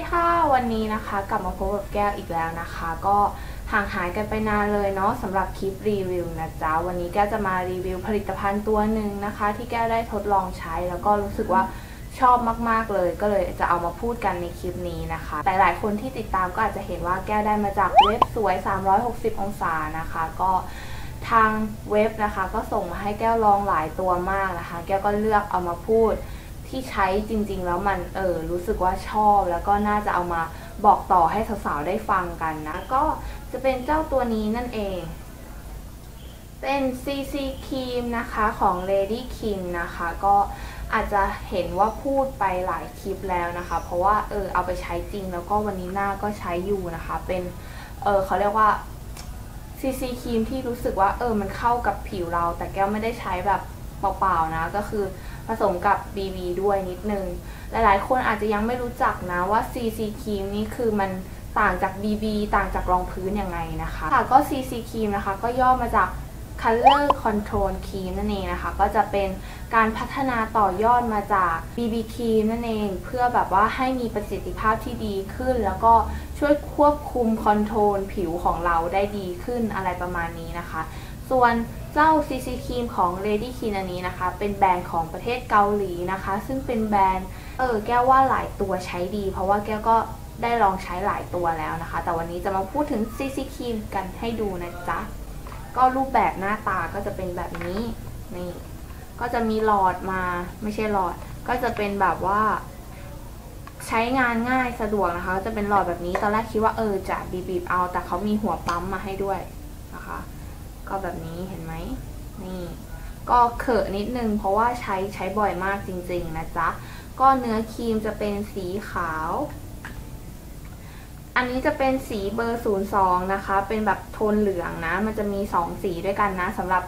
สวัสดีค่ะวันนี้นะคะกลับมาพบกับแก้วอีกแล้วนะคะ ก็ห่างหายกันไปนานเลยเนาะสำหรับคลิปรีวิวนะจ๊ะวันนี้แก้วจะมารีวิวผลิตภัณฑ์ตัวหนึ่งนะคะ ที่แก้วได้ทดลองใช้แล้วก็รู้สึกว่าชอบมาก ๆ เลย ก็เลยจะเอามาพูดกันในคลิปนี้นะคะ แต่หลายคนที่ติดตามก็อาจจะเห็นว่าแก้วได้มาจากเว็บสวย 360 องศานะคะ ก็ทางเว็บนะคะ ก็ส่งมาให้แก้วลองหลายตัวมากนะคะ แก้วก็เลือกเอามาพูด ที่ใช้จริง ๆ แล้วมันเออรู้สึกว่าชอบ แล้วก็น่าจะเอามาบอกต่อให้สาวๆได้ฟังกันนะ ก็จะเป็นเจ้าตัวนี้นั่นเอง เป็น CC ครีมนะคะของ Lady King นะคะ ก็อาจจะเห็นว่าพูดไปหลายคลิปแล้วนะคะ เพราะว่าเออเอาไปใช้จริงแล้วก็วันนี้หน้าก็ใช้อยู่นะคะ เป็นเออเขาเรียกว่า CC ครีมที่รู้สึกว่าเออมันเข้ากับผิวเรา แต่แก้วไม่ได้ใช้แบบเปล่าๆนะ ก็คือ สมกับ BB ด้วยนิดนึง หลายๆ คนอาจจะยังไม่รู้จักนะว่า CC ครีมนี่คือมันต่างจาก BB ต่างจากรองพื้นยังไงนะคะค่ะก็ CC ครีมนะคะก็ย่อมาจาก Color Control Cream นั่นเองนะคะ ก็จะเป็นการพัฒนาต่อยอดมาจาก BB ครีมนั่นเอง เพื่อแบบว่าให้มีประสิทธิภาพที่ดีขึ้น แล้วก็ช่วยควบคุมคอนโทรลผิวของเราได้ดีขึ้นอะไรประมาณนี้นะคะ ส่วนเจ้า CC ครีมของ Lady k i n อันนี้นะคะ เป็นแบรนด์ของประเทศเกาหลีนะคะ ซึ่งเป็นแบรนด์เออแก้วว่าหลายตัวใช้ดี เพราะว่าแก้วก็ได้ลองใช้หลายตัวแล้วนะคะ แต่วันนี้จะมาพูดถึง CC ครีมกันให้ดูนะจ๊ะ ก็รูปแบบหน้าตาก็จะเป็นแบบนี้นี่ก็จะมีหลอดมาไม่ใช่หลอด ก็จะเป็นแบบว่า ใช้งานง่ายสะดวกนะคะ จะเป็นหลอดแบบนี้ตอนแรกคิดว่าเออจะบีบๆเอา แต่เขามีหัวปั๊มมาให้ด้วยนะคะ ก็แบบนี้เห็นไหมนี่ก็เขอะนิดนึงเพราะว่าใช้ใช้บ่อยมากจริงๆนะจ๊ะ ก็เนื้อครีมจะเป็นสีขาว อันนี้จะเป็นสีเบอร์ 02 นะคะ เป็นแบบโทนเหลืองนะ มันจะมี 2 สีด้วยกันนะสำหรับ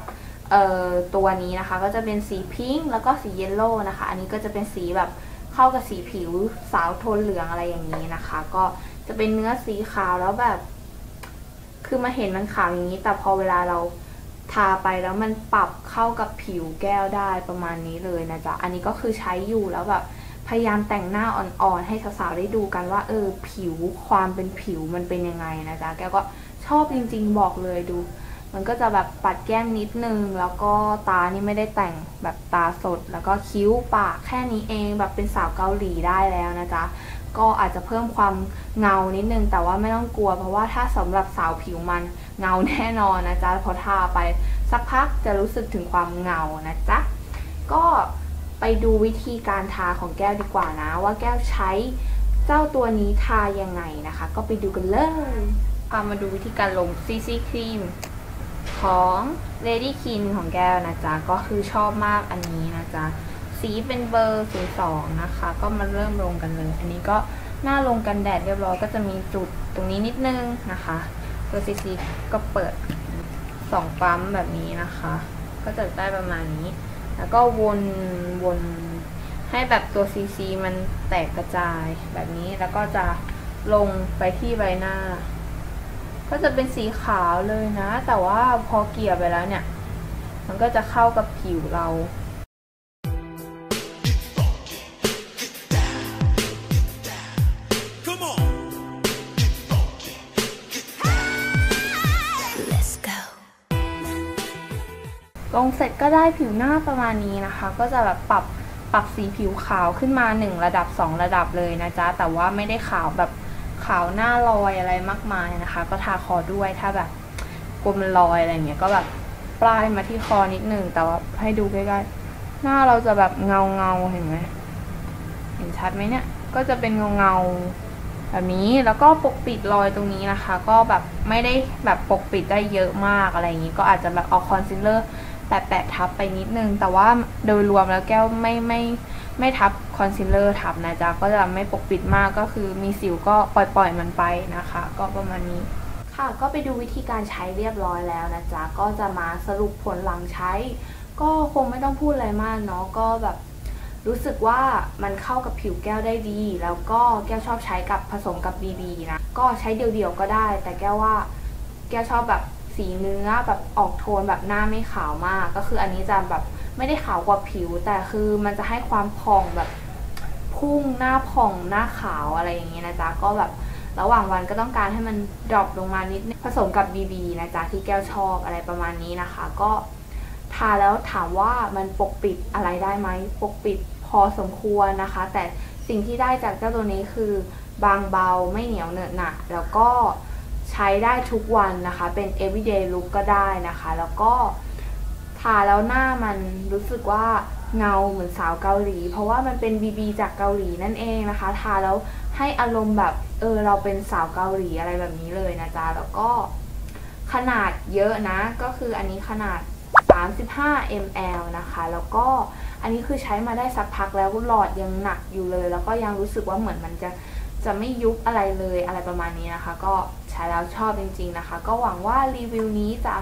ตัวนี้นะคะ ก็จะเป็นสีพิงค์แล้วก็สีเยลโล่นะคะ อันนี้ก็จะเป็นสีแบบเข้ากับสีผิวสาวโทนเหลืองอะไรอย่างนี้นะคะ ก็จะเป็นเนื้อสีขาวแล้วแบบ คือมาเห็นมันขาวอย่างนี้ แต่พอเวลาเราทาไปแล้วมันปรับเข้ากับผิวแก้วได้ประมาณนี้เลยนะจ๊ะ อันนี้ก็คือใช้อยู่แล้วแบบพยายามแต่งหน้าอ่อนๆให้สาวๆได้ดูกันว่าเออผิวความเป็นผิวมันเป็นยังไงนะจ๊ะ แก้วก็ชอบจริงๆบอกเลยดู มันก็จะแบบปัดแก้มนิดนึง แล้วก็ตานี่ไม่ได้แต่งแบบตาสด แล้วก็คิ้วปากแค่นี้เองแบบเป็นสาวเกาหลีได้แล้วนะจ๊ะ ก็อาจจะเพิ่มความเงานิดนึง แต่ว่าไม่ต้องกลัว เพราะว่าถ้าสำหรับสาวผิวมันเงาแน่นอนนะจ๊ะพอทาไปสักพักจะรู้สึกถึงความเงานะจ๊ะก็ไปดูวิธีการทาของแก้วดีกว่านะ ว่าแก้วใช้เจ้าตัวนี้ทายังไงนะคะ ก็ไปดูกันเลยพามาดูวิธีการลง CC ครีมของ Lady Kin ของแก้วนะจ๊ะ ก็คือชอบมากอันนี้นะจ๊ะ สีเป็นเบอร์02นะคะ ก็มาเริ่มลงกันเลย อันนี้ก็หน้าลงกันแดดเรียบร้อยก็จะมีจุดตรงนี้นิดนึงนะคะตัว CC ก็เปิดสองปั๊มแบบนี้นะคะ ก็จะได้ประมาณนี้ แล้วก็วนวนให้แบบตัว CC มันแตกกระจายแบบนี้แล้วก็จะลงไปที่ใบหน้า ก็จะเป็นสีขาวเลยนะ แต่ว่าพอเกลี่ยไปแล้วเนี่ย มันก็จะเข้ากับผิวเรา ลงเสร็จก็ได้ผิวหน้าประมาณนี้นะคะ ก็จะแบบปรับปรับสีผิวขาวขึ้นมา 1 ระดับ 2 ระดับเลยนะจ๊ะ แต่ว่าไม่ได้ขาวแบบขาวหน้าลอยอะไรมากมายนะคะ ก็ทาคอด้วยถ้าแบบกลัวมันลอยอะไรเงี้ยก็แบบปลายมาที่คอนิดนึงแต่ว่าให้ดูใกล้ๆหน้าเราจะแบบเงาเงาเห็นไหมเห็นชัดไหมเนี่ยก็จะเป็นเงาเงาแบบนี้แล้วก็ปกปิดรอยตรงนี้นะคะ ก็แบบไม่ได้แบบปกปิดได้เยอะมากอะไรอย่างนี้ ก็อาจจะแบบเอาคอนซีลเลอร์ แปะๆทับไปนิดนึง แต่ว่าโดยรวมแล้วแก้วไม่ไม่ไม่ทับคอนซีลเลอร์ทับนะจ๊ะ ก็จะไม่ปกปิดมากก็คือมีสิวก็ปล่อยๆมันไปนะคะ ก็ประมาณนี้ค่ะ ก็ไปดูวิธีการใช้เรียบร้อยแล้วนะจ๊ะ ก็จะมาสรุปผลหลังใช้ ก็คงไม่ต้องพูดอะไรมากเนาะก็แบบรู้สึกว่ามันเข้ากับผิวแก้วได้ดี แล้วก็แก้วชอบใช้กับผสมกับ BB นะ ก็ใช้เดี่ยวๆก็ได้ แต่แก้วว่าแก้วชอบแบบ สีเนื้อแบบออกโทนแบบหน้าไม่ขาวมาก ก็คืออันนี้จะแบบไม่ได้ขาวกว่าผิว แต่คือมันจะให้ความพองแบบพุ่งหน้าผ่องหน้าขาวอะไรอย่างเงี้ยนะจ๊ะก็แบบระหว่างวันก็ต้องการให้มันดรอปลงมานิดนึงผสมกับ BB นะจ๊ะที่แก้วชอบอะไรประมาณนี้นะคะ ก็ทาแล้วถามว่ามันปกปิดอะไรได้ไหมปกปิดพอสมควรนะคะ แต่สิ่งที่ได้จากเจ้าตัวนี้คือบางเบาไม่เหนียวเหนอะหนะแล้วก็ ใช้ได้ทุกวันนะคะ เป็น everyday look ก็ได้นะคะ แล้วก็ทาแล้วหน้ามันรู้สึกว่าเงาเหมือนสาวเกาหลี เพราะว่ามันเป็น BB จากเกาหลีนั่นเองนะคะ ทาแล้วให้อารมณ์แบบเออเราเป็นสาวเกาหลีอะไรแบบนี้เลยนะจ๊ะ แล้วก็ขนาดเยอะนะ ก็คืออันนี้ขนาด 35 ml นะคะ แล้วก็อันนี้คือใช้มาได้สักพักแล้วหลอดยังหนักอยู่เลย แล้วก็ยังรู้สึกว่าเหมือนมันจะจะไม่ยุบอะไรเลยอะไรประมาณนี้นะคะ ก็ ใช้แล้วชอบจริง ๆนะคะ ก็หวังว่ารีวิวนี้จะ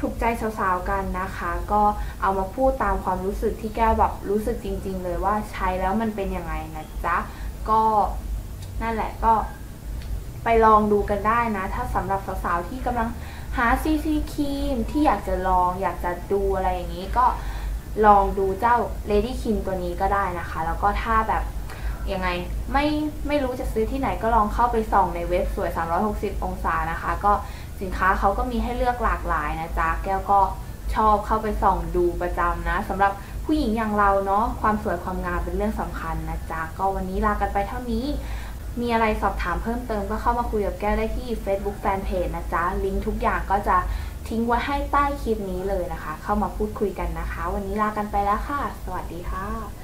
ถูกใจสาวๆกันนะคะ ก็เอามาพูดตามความรู้สึกที่แก้วแบบรู้สึกจริง ๆ เลยว่าใช้แล้วมันเป็นยังไงนะจ๊ะก็นั่นแหละก็ไปลองดูกันได้นะ ถ้าสำหรับสาวๆที่กำลังหาซีซีครีมที่อยากจะลองอยากจะดูอะไรอย่างนี้ก็ลองดูเจ้า Lady Kim ตัวนี้ก็ได้นะคะ แล้วก็ถ้าแบบ ยังไงไม่ไม่รู้จะซื้อที่ไหนก็ลองเข้าไปส่องในเว็บสวย 360 องศานะคะ ก็สินค้าเขาก็มีให้เลือกหลากหลายนะจ๊ะแก้วก็ชอบเข้าไปส่องดูประจำนะสำหรับผู้หญิงอย่างเราเนาะความสวยความงามเป็นเรื่องสำคัญนะจ๊ะก็วันนี้ลากันไปเท่านี้ มีอะไรสอบถามเพิ่มเติมก็เข้ามาคุยกับแก้วได้ที่ Facebook Fanpage นะจ๊ะลิงก์ทุกอย่างก็จะทิ้งไว้ให้ใต้คลิปนี้เลยนะคะ เข้ามาพูดคุยกันนะคะ วันนี้ลากันไปแล้วค่ะ สวัสดีค่ะ